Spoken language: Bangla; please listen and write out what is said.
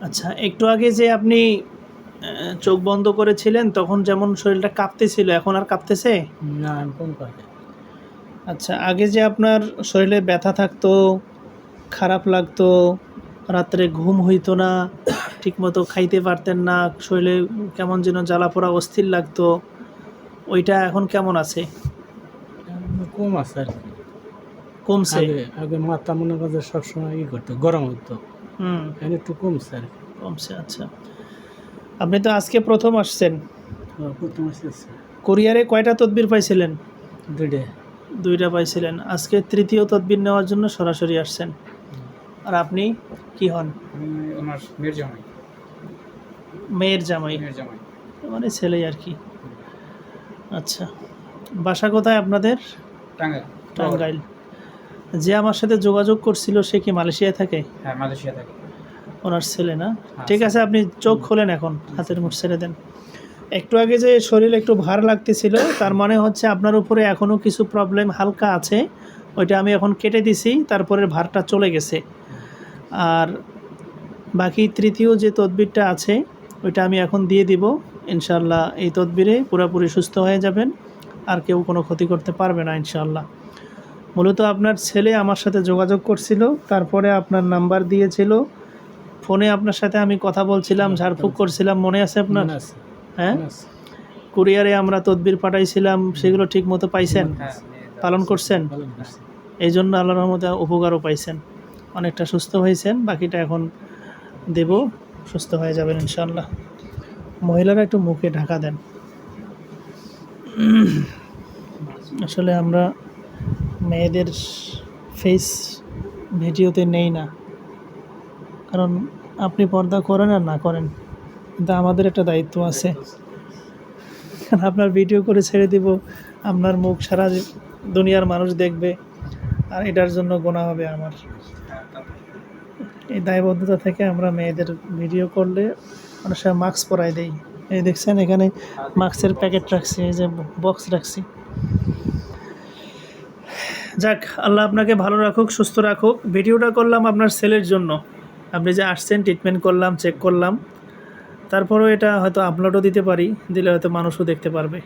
আচ্ছা একটু আগে যে আপনি চোখ বন্ধ করেছিলেন তখন যেমন শরীরটা কাঁপতেছিল এখন আর কাঁপতেছে? না কোন কাজে আচ্ছা আগে যে আপনার শরীরে ব্যথা থাকতো খারাপ লাগতো রাত্রে ঘুম হইতো না ঠিকমতো খাইতে পারতেন না শরীরে কেমন যেন জ্বালা পোড়া অস্থির লাগতো ওইটা এখন কেমন আছে? কম আছে আর কি। কমছে। আগে মাথা মনে করছে সবসময় ই করতো গরম হতো। হুম। এখন একটু কমছে আর কি। কমছে আচ্ছা। আপনি তো আজকে প্রথম আসছেন। প্রথম আসছে কোরিয়ারে কয়টা তদবির পাইছিলেন? দুইটা। দুইটা পাইছিলেন। আজকে তৃতীয় তদবির নেওয়ার জন্য সরাসরি আসছেন। আর আপনি কি হন? ওনার মেয়ের জামাই। মেয়ের জামাই? মানে ছেলে আর কি। আচ্ছা। বাসা কোথায় আপনাদের? টাঙ্গা টাঙ্গাইল। যে আমার সাথে যোগাযোগ করছিল সে কি মালয়েশিয়ায় থাকে? হ্যাঁ মালয়েশিয়া থাকে। ওনার ছেলে না? ঠিক আছে আপনি চোখ খোলেন এখন হাতের মুঠ ছেড়ে দেন। একটু আগে যে শরীর একটু ভার লাগতেছিল তার মানে হচ্ছে আপনার উপরে এখনও কিছু প্রবলেম হালকা আছে। ওইটা আমি এখন কেটে দিছি তারপরে ভারটা চলে গেছে। আর বাকি তৃতীয় যে তদবিরটা আছে ওইটা আমি এখন দিয়ে দিব। ইনশাল্লাহ এই তদবিরে পুরোপুরি সুস্থ হয়ে যাবেন আর কেউ কোনো ক্ষতি করতে পারবে না ইনশাল্লাহ মূলত আপনার ছেলে আমার সাথে যোগাযোগ করছিল তারপরে আপনার নাম্বার দিয়েছিল ফোনে আপনার সাথে আমি কথা বলছিলাম ঝাড়ফুঁক করছিলাম মনে আছে আপনার? হ্যাঁ? কুরিয়ারে আমরা তদবির পাঠাইছিলাম সেগুলো ঠিক মতো পাইছেন পালন করছেন? এই জন্য আল্লাহ রহমতে উপকারও পাইছেন। অনেকটা সুস্থ হয়েছেন বাকিটা এখন দেব সুস্থ হয়ে যাবেন ইনশাল্লাহ মহিলারা একটু মুখে ঢাকা দেন। আসলে আমরা মেয়েদের ফেস ভিডিওতে নেই না। কারণ আপনি পর্দা করেন আর না করেন, কিন্তু আমাদের একটা দায়িত্ব আছে। আপনার ভিডিও করে ছেড়ে দিব, আপনার মুখ সারা দুনিয়ার মানুষ দেখবে, আর এটার জন্য গোনা হবে আমার। এই দায়বদ্ধতা থেকে আমরা মেয়েদের ভিডিও করলে সময় মাস্ক পরাই দেই। এই দেখছেন এখানে মাস্কের প্যাকেট রাখছি, এই যে বক্স রাখছি। যাক, আল্লাহ আপনাকে ভালো রাখুক, সুস্থ রাখুক। ভিডিওটা করলাম আপনার সেলের জন্য। আপনি যে আসছেন ট্রিটমেন্ট করলাম চেক করলাম। তারপরেও এটা হয়তো আপলোডও দিতে পারি, দিলে হয়তো মানুষও দেখতে পারবে।